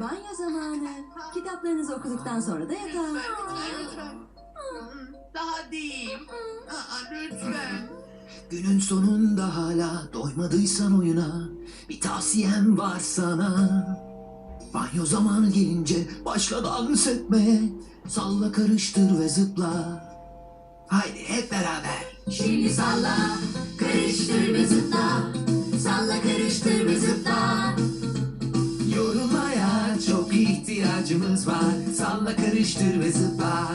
Banyo zamanı. Kitaplarınızı okuduktan sonra da yatağa. Lütfen. Daha değil. Aa, lütfen. Günün sonunda hala doymadıysan oyuna bir tavsiyem var sana. Banyo zamanı gelince başla dans etmeye. Salla karıştır ve zıpla. Haydi hep beraber. Şimdi salla, karıştır ve zıpla. Salla karıştır ve zıpla.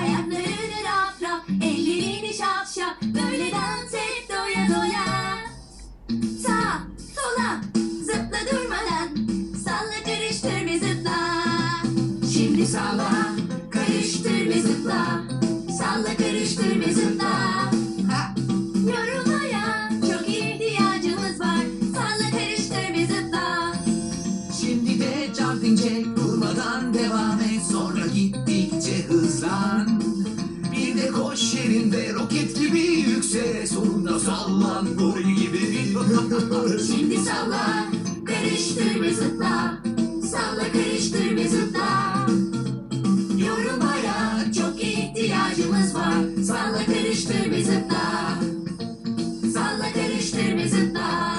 Ayaklarını rap rap, ellerini şap şap. Böyle dans et doya doya. Sağa, sola, zıpla durmadan. Salla, karıştır ve zıpla. Şimdi salla, karıştır ve zıpla. Salla, karıştır ve zıpla. Ha, Yorulmaya çok ihtiyacımız var. Salla, karıştır ve zıpla. Şimdi de jumping jack durmadan devam yerinde roket gibi yüksele. Sonunda sallan boy gibi. Şimdi salla, karıştır ve zıpla. Salla, karıştır ve zıpla. Yorulmaya çok ihtiyacımız var. Salla, karıştır ve zıpla. Salla, karıştır ve zıpla.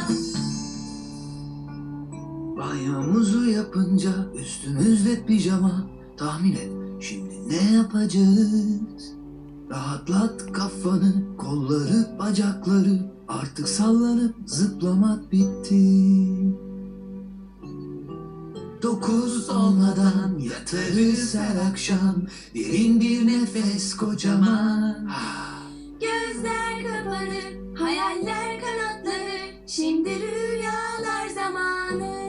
Banyomuzu yapınca üstümüzde pijama Tahmin et şimdi ne yapacağız? Rahatlat kafanı, kolları, bacakları Artık sallanıp zıplamak bitti Dokuz olmadan yatarız her akşam Derin bir nefes kocaman. Gözler kapalı, hayaller kanatları. Şimdi rüyalar zamanı.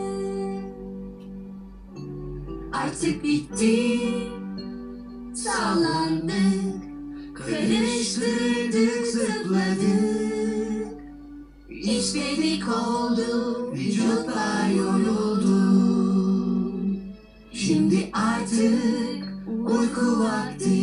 Artık bitti. Sallandık, karıştırdık, zıpladık. İşledik oldu, vücutlar yoruldu. Şimdi artık uyku vakti.